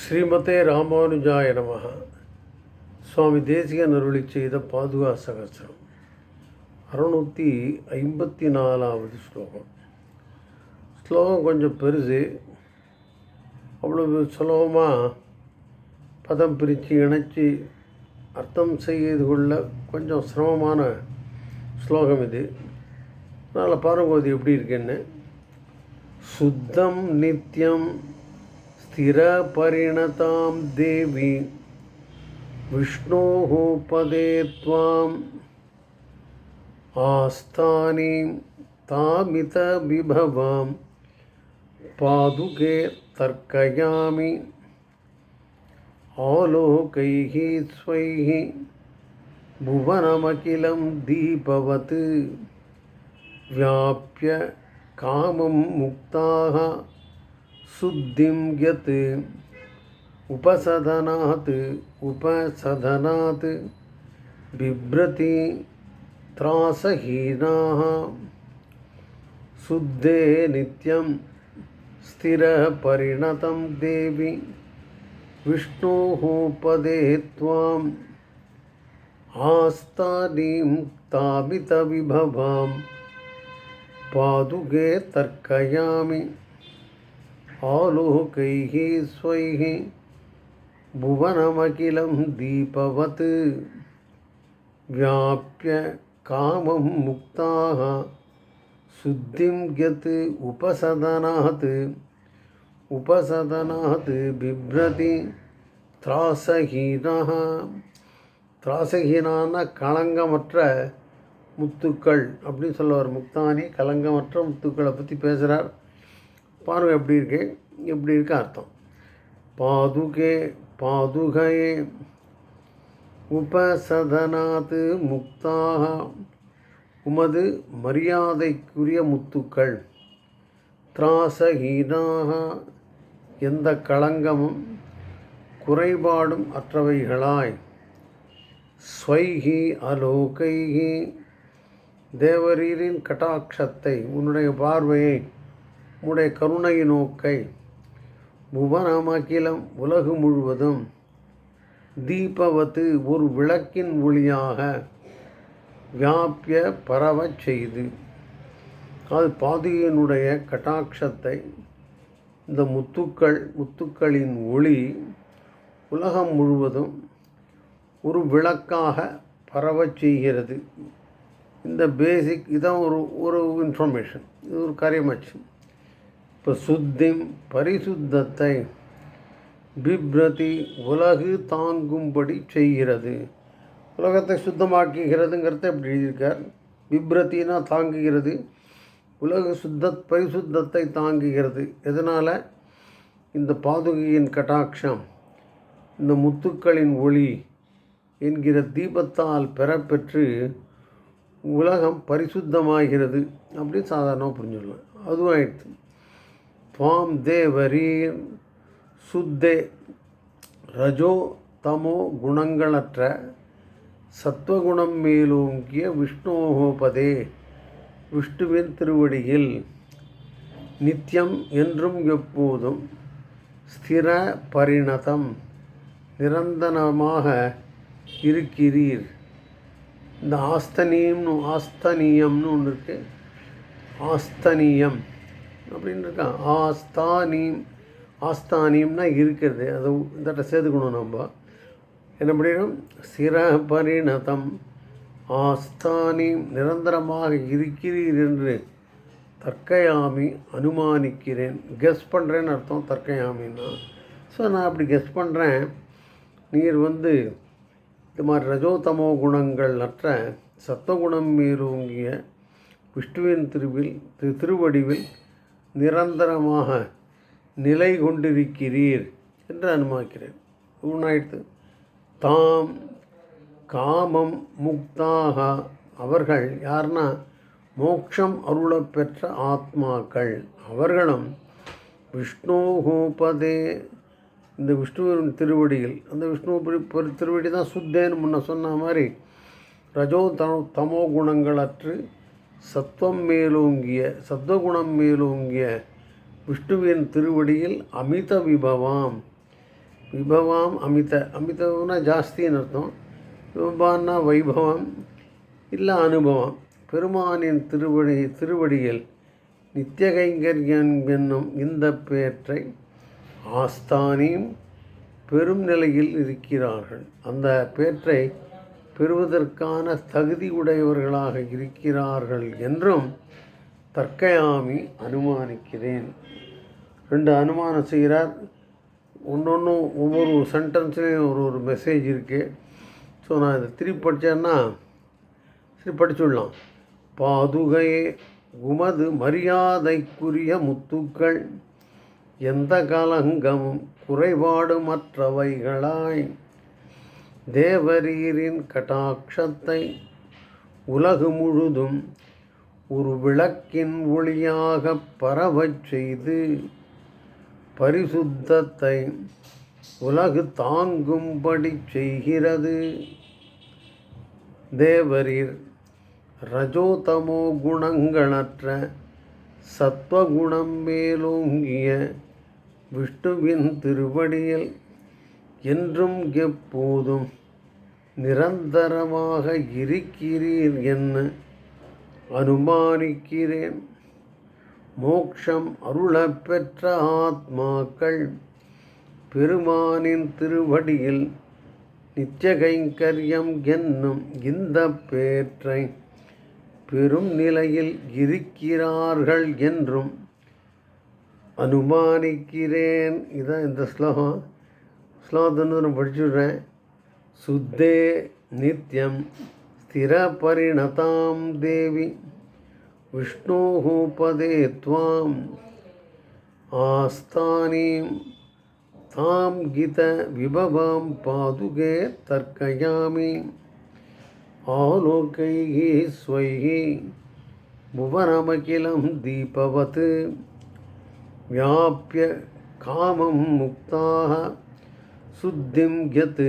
ஸ்ரீமதே ராமானுஜாய நமः சுவாமி தேசிகன் அருளி செய்த பாதுகா சகசிரம். அறுநூற்றி ஐம்பத்தி நாலாவது ஸ்லோகம். ஸ்லோகம் கொஞ்சம் பெருசு. அவ்வளவு சுலபமாக பதம் பிரித்து இணைச்சி அர்த்தம் செய்து கொள்ள கொஞ்சம் சிரமமான ஸ்லோகம் இது. அதனால் பாருங்க அது எப்படி இருக்குன்னு. சுத்தம் நித்யம் स्थिरपरिणतां देवी। विष्णोः पदे त्वाम्। आस्थानीं तामितविभवां पादुके तर्कयामि। आलोकैः स्वैः। भुवनमखिलं दीपवत्। व्याप्य कामं मुक्ताः। शुद्धिं यत् उपसदनात् उपसदनात् बिभ्रति त्रासहीनाः। शुद्धे नित्यं स्थिरपरिणतं देवि, विष्णोः पदे त्वाम्, आस्तानीं तामितविभवां पादुके तर्कयामि। आलोकैः स्वैः भुवनमखिलं दीपवत् व्याप्य कामं मुक्ताः शुद्धिं यत् उपसदनात् उपसदनात् बिभ्रति திராசஹீனாக திராசஹீனான களங்கமற்ற முத்துக்கள் அப்படின்னு சொல்லுவார் முக்தானி கலங்கமற்ற முத்துக்களை பற்றி பேசுகிறார் பார்வை எப்படி இருக்கு எப்படி இருக்கு அர்த்தம். பாதுகே பாதுகையே உபசதனாத் முக்தாக உமது மரியாதைக்குரிய முத்துக்கள் திராசஹீனாக எந்த களங்கமும் குறைபாடும் அற்றவைகளாய் ஸ்வைகி அலோகைகி தேவரீரின் கட்டாட்சத்தை உன்னுடைய பார்வையை உடைய கருணை நோக்கை புவனமகிலம் உலகு முழுவதும் தீபவத்து ஒரு விளக்கின் ஒளியாக வியாபிய பரவச் செய்து அது பாதுகையினுடைய கட்டாட்சத்தை இந்த முத்துக்கள் முத்துக்களின் ஒளி உலகம் முழுவதும் ஒரு விளக்காக பரவச் செய்கிறது. இந்த பேசிக் இதான் ஒரு ஒரு இன்ஃபர்மேஷன் இது ஒரு காரியமாச்சு இப்போ சுத்திம் பரிசுத்தத்தை பிப்ரதி உலகு தாங்கும்படி செய்கிறது. உலகத்தை சுத்தமாக்குகிறதுங்கிறத எப்படி எழுதியிருக்கார். பிப்ரத்தினா தாங்குகிறது. உலக சுத்த பரிசுத்தத்தை தாங்குகிறது. எதனால்? இந்த பாதுகையின் கட்டாட்சம் இந்த முத்துக்களின் ஒளி என்கிற தீபத்தால் பெறப்பெற்று உலகம் பரிசுத்தமாகிறது அப்படின்னு சாதாரணமாக புரிஞ்சுடலாம் அதுவும் ஆயிடுச்சு त्वां தேவரீர் சுத்தே ரஜோ தமோ குணங்களற்ற சத்வகுணம் மேலோங்கிய விஷ்ணோகோபதே விஷ்ணுவின் திருவடியில் நித்தியம் என்றும் எப்போதும் ஸ்திர பரிணதம் நிரந்தரமாக இருக்கிறீர். இந்த ஆஸ்தனியம்னு ஆஸ்தனியம்னு ஒன்று இருக்குது ஆஸ்தனியம். அப்படின்னு இருக்கா ஆஸ்தானியம் ஆஸ்தானியம்னா இருக்கிறது. அதை இந்த சேர்த்துக்கணும் நம்ம. என்ன பண்ணிடும் சிர பரிணதம் ஆஸ்தானியம் நிரந்தரமாக இருக்கிறீர் என்று தற்கையாமி அனுமானிக்கிறேன். கெஸ் பண்ணுறேன்னு அர்த்தம் தற்கையாமின்னா ஸோ நான் அப்படி கெஸ் பண்ணுறேன் நீர் வந்து இது மாதிரி ரஜோதமோ குணங்கள் அற்ற சத்தகுணம் மீறோங்கிய விஷ்ணுவின் திருவில் திரு திருவடிவில் நிரந்தரமாக நிலை கொண்டிருக்கிறீர் என்று அனுமாக்கிறேன் உண்ணாயிடுத்து தாம் காமம் முக்தாக அவர்கள் யார்னா மோட்சம் அருளப்பெற்ற ஆத்மாக்கள் அவர்களும் விஷ்ணோகோபதே. இந்த விஷ்ணுவின் திருவடியில் அந்த விஷ்ணு திருவடி தான் சுத்தேன்னு முன்ன சொன்ன மாதிரி ரஜோ தமோ தமோ குணங்களற்று சத்துவம் மேலோங்கிய சத்வகுணம் மேலோங்கிய விஷ்ணுவின் திருவடியில் அமித விபவாம். விபவாம் அமித அமிதம்னா ஜாஸ்தின்னு அர்த்தம். விபவான்னா வைபவம் இல்லை அனுபவம். பெருமானின் திருவடி திருவடியில் நித்திய கைங்கரியம் என்னும் இந்த பேற்றை ஆஸ்தானியும் பெரும் நிலையில் இருக்கிறார்கள். அந்த பேற்றை பெறுவதற்கான தகுதி உடையவர்களாக இருக்கிறார்கள் என்றும் தற்கையாமி அனுமானிக்கிறேன். ரெண்டு அனுமானம் செய்கிறார். ஒன்றொன்றும் ஒவ்வொரு சென்டென்ஸ்லேயும் ஒரு ஒரு மெசேஜ் இருக்குது ஸோ நான் இதை திருப்பி படித்தேன்னா சரி படிச்சுடலாம் பாதுகையே உமது மரியாதைக்குரிய முத்துக்கள் எந்த கலங்கமும் குறைபாடுமற்றவைகளாய் தேவரீரின் கட்டாட்சத்தை உலகு முழுதும் ஒரு விளக்கின் ஒளியாக பரவச் செய்து பரிசுத்தத்தை உலகு தாங்கும்படி செய்கிறது. தேவரீர் ரஜோதமோ குணங்களற்ற சத்வகுணம் மேலோங்கிய விஷ்ணுவின் திருவடியில் என்றும் எப்போதும் நிரந்தரமாக இருக்கிறீர் என்ன அனுமானிக்கிறேன். மோக்ஷம் அருளப் பெற்ற ஆத்மாக்கள் பெருமானின் திருவடியில் நித்திய கைங்கரியம் என்னும் இந்த பேற்றை பெரும் நிலையில் இருக்கிறார்கள் என்றும் அனுமானிக்கிறேன். இதான் இந்த ஸ்லோகம். ஸ்லோகத்தை வந்து நான் படிச்சுடுறேன் சுத்தே நித்யம் ஸ்திரபரிணதாம் தேவி விஷ்ணோः पदे त्वाम् आस्थानीं तां गीतविभवां पादुके तर्कयामि आलोकैः स्वैः भुवनमखिलं दीपवत् व्याप्य कामं मुक्ताः शुद्धिं यत्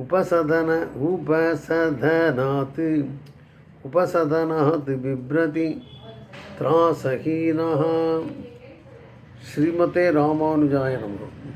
उपसदन उपसदनात् उपसदनात् बिभ्रति त्रासहीनः। श्रीमते रामानुजाय नमः।